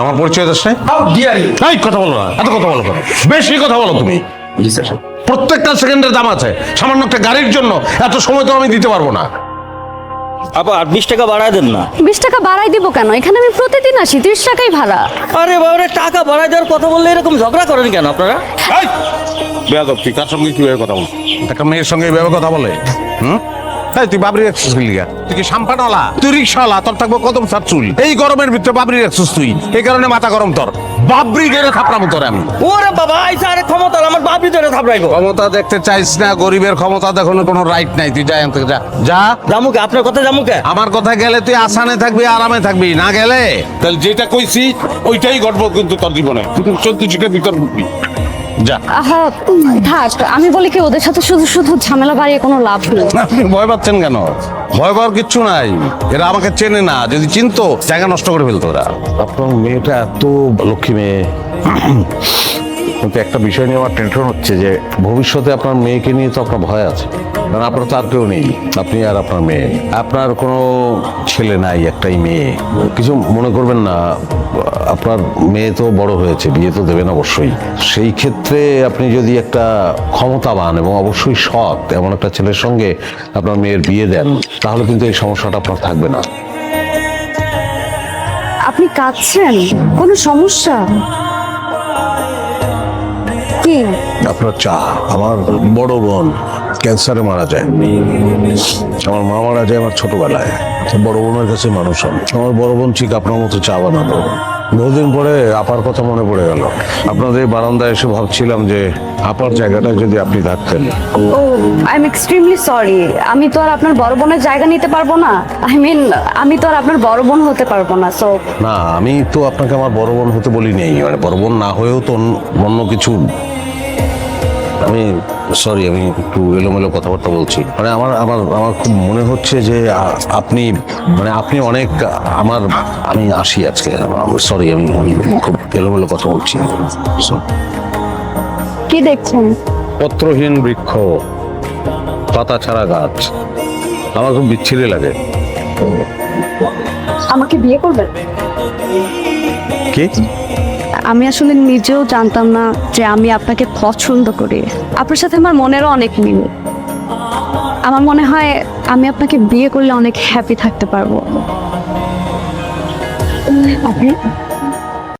আমার পরিচয় দাস এই কথা বলো না এত কথা বলো বেশি কথা বলো তুমি। প্রত্যেকটা সেকেন্ডের দাম আছে। সামান্য একটা গাড়ির জন্য এত সময় তো আমি দিতে পারব না। আপা আর বিশ টাকা বাড়ায় দেন না। বিশ টাকা বাড়াই দিব কেন? এখানে আমি প্রতিদিন আসি ত্রিশ টাকাই ভাড়া। আরে বাবারে টাকা বাড়ায় দেওয়ার কথা বললে এরকম ঝগড়া করেন কেন আপনারা? এই! বেয়াদব তুই কার সঙ্গে কীভাবে কথা বল একটা মেয়ের সঙ্গে এইভাবে কথা বলে হুম? তাই তুই বাবরি রাখছিস লিগা তুই কি সাম্পানওয়ালা? তুই রিক্সাওয়ালা তোর থাকব কদম সার চুল। এই গরমের ভিতরে বাবরি রাখছিস তুই। এই কারণে মাথা গরম তোর। বাবরি গেলে থাপড়াবো তোর আমি। ওরে বাবা আইসা আরে ক্ষমতা আমার বাপি ধরে থাপড়াইবো। ক্ষমতা দেখতে চাইছ না গরিবের ক্ষমতা দেখানোর কোনো রাইট নাই। তুই যা এখান থেকে যা। যা। জামুকে আপনার কথা জামুকে আমার কথা গেলে তুই আসানে থাকবি আরামে থাকবি না গেলে? তাহলে যেটা কইছি ওইটাই ঘটবো কিন্তু তোর জীবনে। তুই চোদ্দ ভিতর ঢুকবি। যা। আহা থাক আমি বলি কি ওদের সাথে শুধু শুধু ঝামেলা বাড়িয়ে কোনো লাভ নেই। আপনি ভয় পাচ্ছেন কেন? ভয় পাওয়ার কিচ্ছু নাই। এরা আমাকে চেনে না। যদি চিনতো জায়গা নষ্ট করে ফেলতো ওরা। আপনার মেয়েটা এত লক্ষ্মী মেয়ে। কিন্তু একটা বিষয় নিয়ে আমার টেনশন হচ্ছে যে ভবিষ্যতে আপনার মেয়েকে নিয়ে তো আপনার ভয় আছে। কারণ আপনার তো আর কেউ নেই। আপনি আর আপনার মেয়ে। আপনার কোনো ছেলে নাই, একটাই মেয়ে। কিছু মনে করবেন না, আপনার মেয়ে তো বড় হয়েছে, বিয়ে তো দেবেন অবশ্যই। সেই ক্ষেত্রে আপনি যদি একটা ক্ষমতাবান এবং অবশ্যই সৎ এমন একটা ছেলের সঙ্গে আপনার মেয়ের বিয়ে দেন, তাহলে কিন্তু এই সমস্যাটা আপনার থাকবে না। আপনি কাঁদছেন? কোনো সমস্যা? কি? আপনার চা আমার বড় বোন ক্যান্সারে মারা যায়। আমার মা মারা যায় আমার ছোটবেলায়। বড় বোনের কাছে মানুষ আমার বড় বোন ঠিক আপনার মতো চা বানাতো। বহুদিন পরে আপার কথা মনে পড়ে গেল। আপনাদের বারান্দায় এসে ভাবছিলাম যে আপার জায়গাটা যদি আপনি থাকতেন। Oh I am extremely sorry আমি তো আর আপনার বড় বোনের জায়গা নিতে পারব না। আই মিন আমি তো আর আপনার বড় বোন হতে পারব না সো না আমি তো আপনাকে আমার বড় বোন হতে বলি নেই মানে বড় বোন না হয়েও তো অন্য কিছু আমি সরি আমি একটু এলোমেলো কথাবার্তা বলছি। মানে আমার আমার আমার খুব মনে হচ্ছে যে আপনি মানে আপনি অনেক আমার আমি আসি আজকে। সরি আমি খুব এলোমেলো কথা বলছি। কি দেখছেন? পত্রহীন বৃক্ষ পাতা ছাড়া গাছ। আমার খুব বিচ্ছিরি লাগে। আমাকে বিয়ে করবেন? কি? আমি আসলে নিজেও জানতাম না যে আমি আপনাকে পছন্দ করি। আপনার সাথে আমার মনেরও অনেক মিল। আমার মনে হয় আমি আপনাকে বিয়ে করলে অনেক হ্যাপি থাকতে পারব। আপনি?